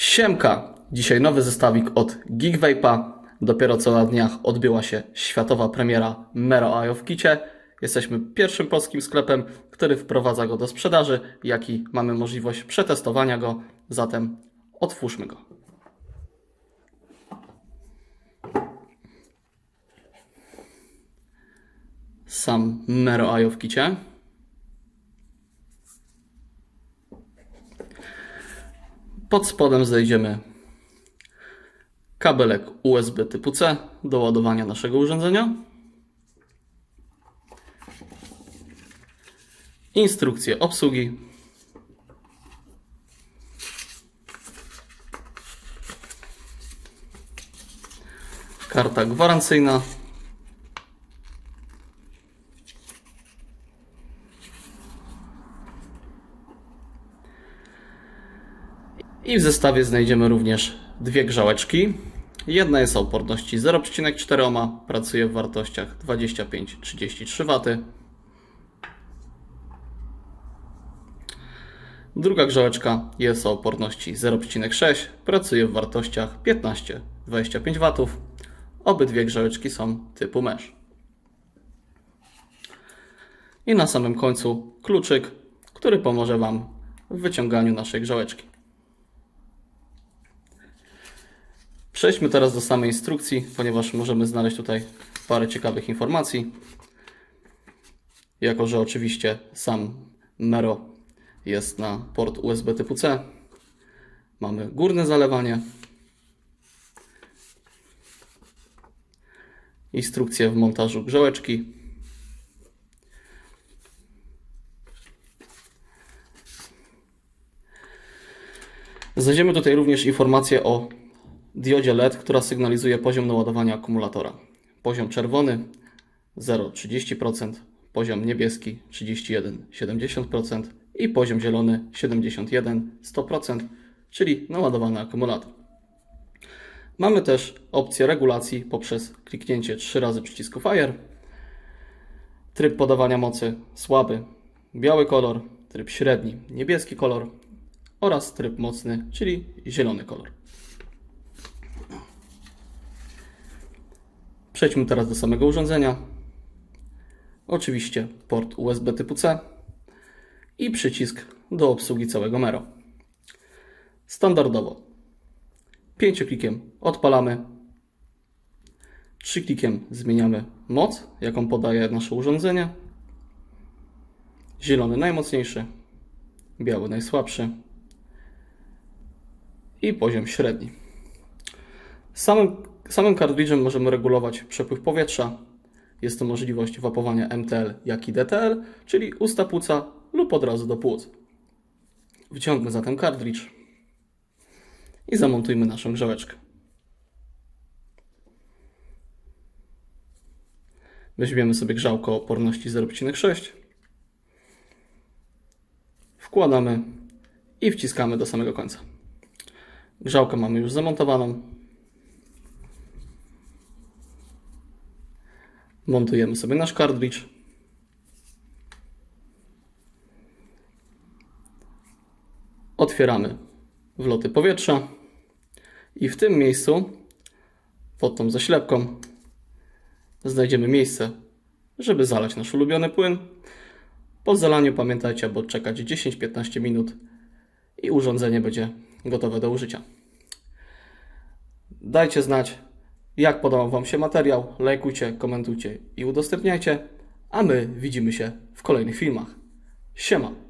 Siemka! Dzisiaj nowy zestawik od Geekvape'a. Dopiero co na dniach odbyła się światowa premiera Mero Eye w kicie. Jesteśmy pierwszym polskim sklepem, który wprowadza go do sprzedaży, jak i mamy możliwość przetestowania go. Zatem otwórzmy go. Sam Mero Eye w kicie. Pod spodem znajdziemy kabelek USB typu C do ładowania naszego urządzenia. Instrukcje obsługi. Karta gwarancyjna. I w zestawie znajdziemy również dwie grzałeczki. Jedna jest o oporności 0,4 ohm, pracuje w wartościach 25-33 W. Druga grzałeczka jest o oporności 0,6, pracuje w wartościach 15-25 W. Obydwie grzałeczki są typu mesh. I na samym końcu kluczyk, który pomoże Wam w wyciąganiu naszej grzałeczki. Przejdźmy teraz do samej instrukcji, ponieważ możemy znaleźć tutaj parę ciekawych informacji. Jako, że oczywiście sam Mero jest na port USB typu C. Mamy górne zalewanie. Instrukcje w montażu grzałeczki. Znajdziemy tutaj również informację o diodzie LED, która sygnalizuje poziom naładowania akumulatora. Poziom czerwony 0,30%, poziom niebieski 31,70% i poziom zielony 71,100%, czyli naładowany akumulator. Mamy też opcję regulacji poprzez kliknięcie 3 razy przycisku Fire, tryb podawania mocy słaby, biały kolor, tryb średni, niebieski kolor oraz tryb mocny, czyli zielony kolor. Przejdźmy teraz do samego urządzenia. Oczywiście port USB typu C i przycisk do obsługi całego Mero. Standardowo pięcioklikiem odpalamy, trzyklikiem zmieniamy moc, jaką podaje nasze urządzenie. Zielony najmocniejszy, biały najsłabszy i poziom średni. Samym, samym kartridżem możemy regulować przepływ powietrza. Jest to możliwość wapowania MTL, jak i DTL, czyli usta płuca lub od razu do płuc. Wyciągnę zatem kartridż i zamontujmy naszą grzałeczkę. Weźmiemy sobie grzałkę o oporności 0,6. Wkładamy i wciskamy do samego końca. Grzałkę mamy już zamontowaną. Montujemy sobie nasz kartridż. Otwieramy wloty powietrza i w tym miejscu, pod tą zaślepką, znajdziemy miejsce, żeby zalać nasz ulubiony płyn. Po zalaniu pamiętajcie, aby odczekać 10-15 minut i urządzenie będzie gotowe do użycia. Dajcie znać, jak podobał Wam się materiał, lajkujcie, komentujcie i udostępniajcie, a my widzimy się w kolejnych filmach. Siema!